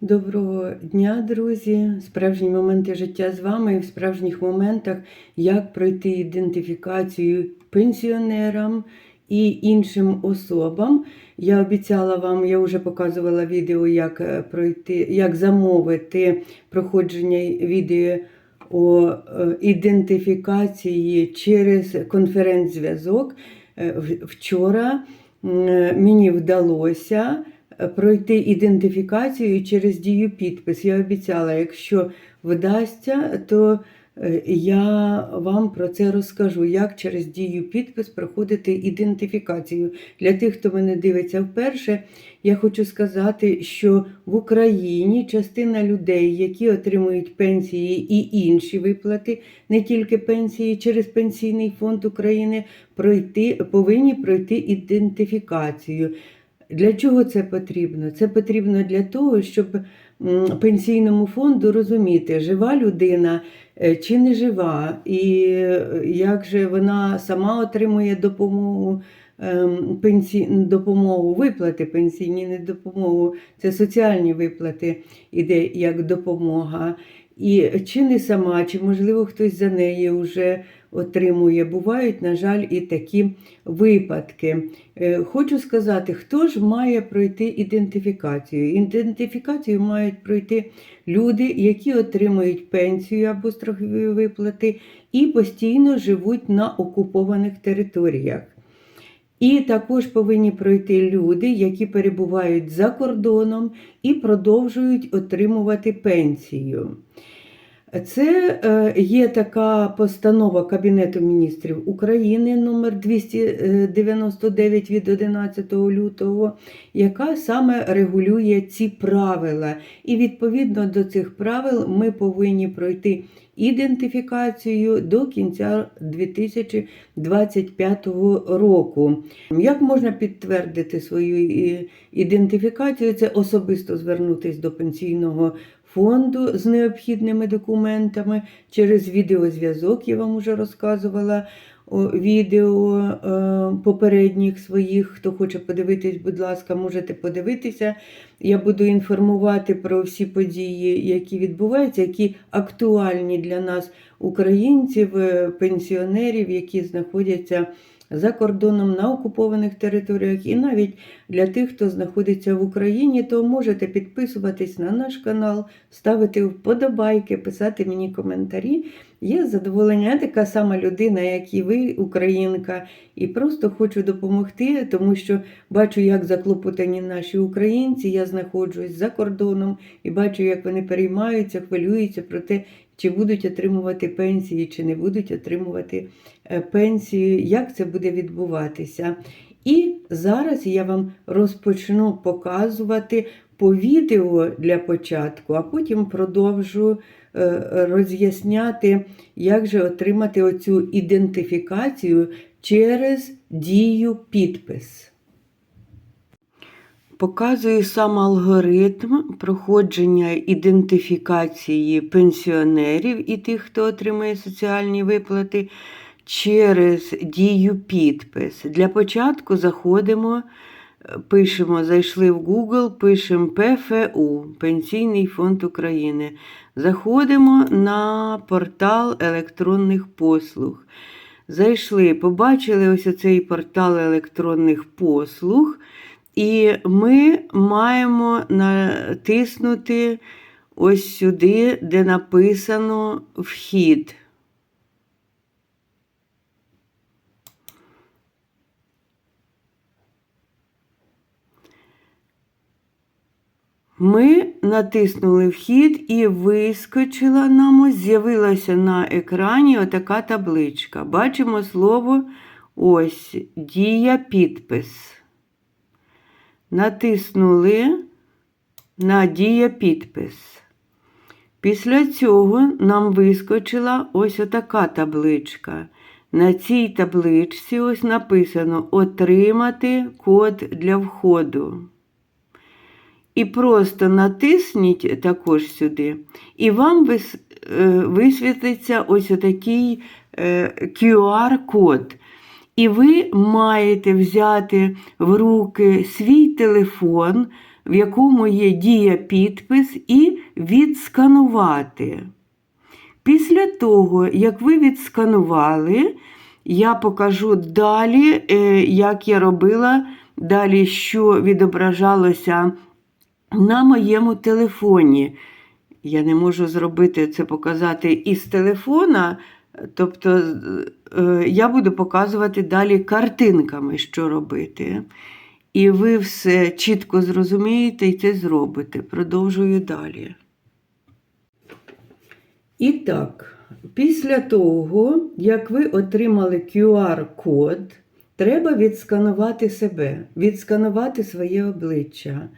Доброго дня, друзі! Справжні моменти життя з вами і в справжніх моментах, як пройти ідентифікацію пенсіонерам і іншим особам. Я обіцяла вам, я вже показувала відео, як е, пройти, як замовити проходження відео о е, ідентифікації через конференц-зв'язок. Е, Вчора мені вдалося пройти ідентифікацію через дію підпис. Я обіцяла, якщо вдасться, то е, я вам про це розкажу, як через дію підпис проходити ідентифікацію. Для тих, хто мене дивиться вперше, я хочу сказати, що в Україні частина людей, які отримують пенсії і інші виплати, не тільки пенсії через Пенсійний фонд України, пройти, повинні пройти ідентифікацію. Для чого це потрібно? Це потрібно для того, щоб пенсійному фонду розуміти, жива людина е, чи не жива, і е, як же вона сама отримує допомогу. ем, Пенсі... допомогу, виплати пенсійні, не допомогу, це соціальні виплати іде як допомога. І чи не сама, чи можливо хтось за неї вже отримує. Бувають, на жаль, і такі випадки. Е, Хочу сказати, хто ж має пройти ідентифікацію? Ідентифікацію мають пройти люди, які отримують пенсію або страхові виплати і постійно живуть на окупованих територіях. І також повинні пройти люди, які перебувають за кордоном і продовжують отримувати пенсію. Це е, є така постанова Кабінету міністрів України номер 299 від 11 лютого, яка саме регулює ці правила. І відповідно до цих правил ми повинні пройти ідентифікацію до кінця 2025 року. Як можна підтвердити свою ідентифікацію? Це особисто звернутися до пенсійного фонду з необхідними документами через відеозв'язок. Я вам вже розказувала відео е, попередніх своїх. Хто хоче подивитись, будь ласка, можете подивитися. Я буду інформувати про всі події, які відбуваються, які актуальні для нас, українців, е, пенсіонерів, які знаходяться за кордоном на окупованих територіях, і навіть для тих, хто знаходиться в Україні, то можете підписуватись на наш канал, ставити вподобайки, писати мені коментарі. Є задоволення, я така сама людина, як і ви, українка, і просто хочу допомогти, тому що бачу, як заклопотані наші українці. Я знаходжусь за кордоном і бачу, як вони переймаються, хвилюються про те, чи будуть отримувати пенсії, чи не будуть отримувати е, пенсії, як це буде відбуватися. І зараз я вам розпочну показувати по відео для початку, а потім продовжу роз'ясняти, як же отримати оцю ідентифікацію через дію підпис. Показую сам алгоритм проходження ідентифікації пенсіонерів і тих, хто отримує соціальні виплати через дію підпис. Для початку заходимо, е, пишемо, зайшли в Google, пишемо ПФУ Пенсійний фонд України. Заходимо на портал електронних послуг. Зайшли, побачили ось цей портал електронних послуг. І ми маємо натиснути ось сюди, де написано вхід. Ми натиснули вхід і вискочила нам, з'явилася на екрані отака табличка. Бачимо слово ось дія підпис. Натиснули на дія підпис. Після цього нам вискочила ось отака табличка. На цій табличці ось написано Отримати код для входу. І просто натисніть також сюди, і вам е, висвітиться ось отакий е, QR-код. І ви маєте взяти в руки свій телефон, в якому є дія підпис, і відсканувати. Після того, як ви відсканували, я покажу далі, е, як я робила, далі, що відображалося на моєму телефоні. Я не можу зробити це показати із телефона, тобто е, я буду показувати далі картинками, що робити. І ви все чітко зрозумієте і це зробите. Продовжую далі. І так, після того, як ви отримали QR-код, треба відсканувати себе, відсканувати своє обличчя.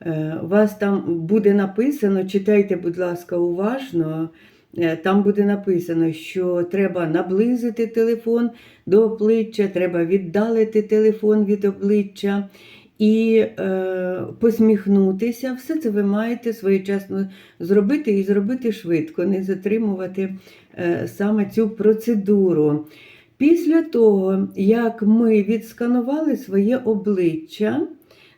Е, У вас там буде написано, читайте, будь ласка, уважно. е, Там буде написано, що треба наблизити телефон до обличчя, треба віддалити телефон від обличчя і е, посміхнутися. Все це ви маєте своєчасно зробити і зробити швидко, не затримувати е, саме цю процедуру. Після того, як ми відсканували своє обличчя,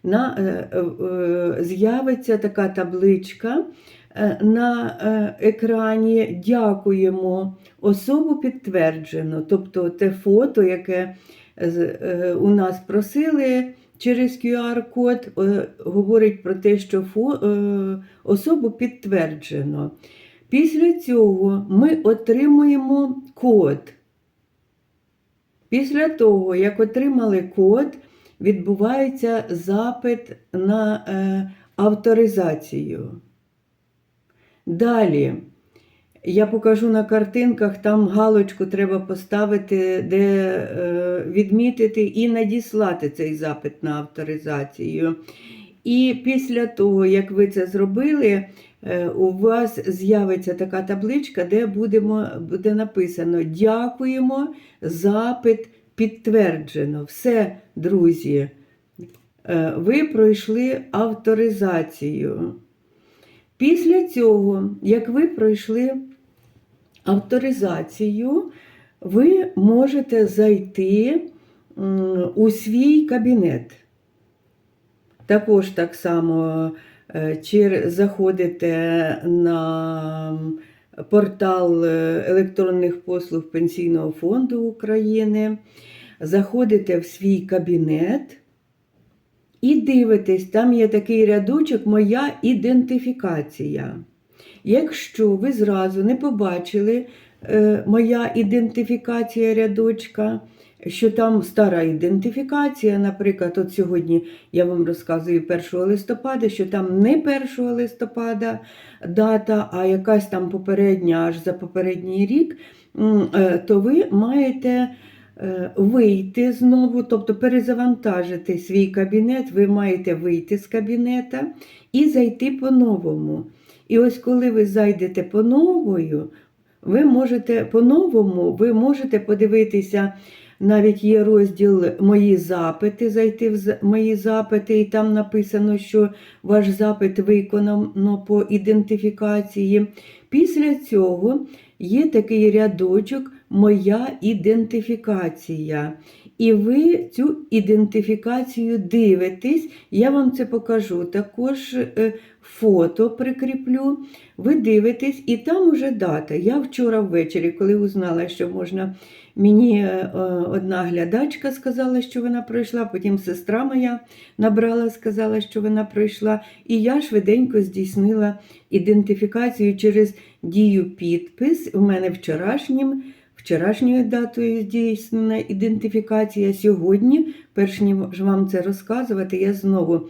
на, е, е, е, з'явиться така табличка на екрані Дякуємо. Особу підтверджено. Тобто те фото, яке у нас просили через QR-код, говорить про те, що особу підтверджено. Після цього ми отримуємо код. Після того, як отримали код, відбувається запит на е, авторизацію. Далі, я покажу на картинках, там галочку треба поставити, де е, відмітити і надіслати цей запит на авторизацію. І після того, як ви це зробили, е, у вас з'явиться така табличка, де будемо, буде написано Дякуємо, запит підтверджено. Все, друзі, е, ви пройшли авторизацію. Після цього, як ви пройшли авторизацію, ви можете зайти у свій кабінет. Також так само е, заходите на портал е, електронних послуг Пенсійного фонду України, заходите в свій кабінет і дивитесь, там є такий рядочок Моя ідентифікація. Якщо ви зразу не побачили е, моя ідентифікація рядочка, що там стара ідентифікація, наприклад, от сьогодні я вам розказую 1 листопада, що там не 1 листопада дата, а якась там попередня аж за попередній рік, е, то ви маєте е, вийти знову, тобто перезавантажити свій кабінет, ви маєте вийти з кабінета і зайти по-новому. І ось коли ви зайдете по новою, ви можете по-новому, ви можете подивитися, навіть є розділ Мої запити, зайти в мої запити, і там написано, що ваш запит виконано по ідентифікації. Після цього є такий рядочок Моя ідентифікація. І ви цю ідентифікацію дивитесь, я вам це покажу. Також е, фото прикріплю. Ви дивитесь, і там уже дата. Я вчора ввечері, коли узнала, що можна, мені е, е, одна глядачка сказала, що вона пройшла, потім сестра моя набрала, сказала, що вона пройшла. І я швиденько здійснила ідентифікацію через дію підпис. У мене вчорашнім. Вчорашньою датою здійснена ідентифікація. Сьогодні, перш ніж вам це розказувати, я знову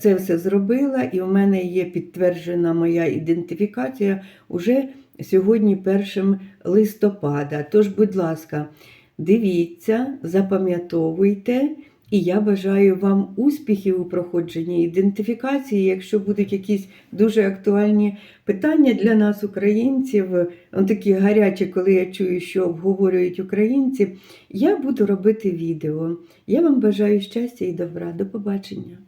це все зробила, і у мене є підтверджена моя ідентифікація уже сьогодні, 1 листопада. Тож, будь ласка, дивіться, запам'ятовуйте. І я бажаю вам успіхів у проходженні ідентифікації. Якщо будуть якісь дуже актуальні питання для нас, українців, такі гарячі, коли я чую, що обговорюють українці, я буду робити відео. Я вам бажаю щастя і добра. До побачення.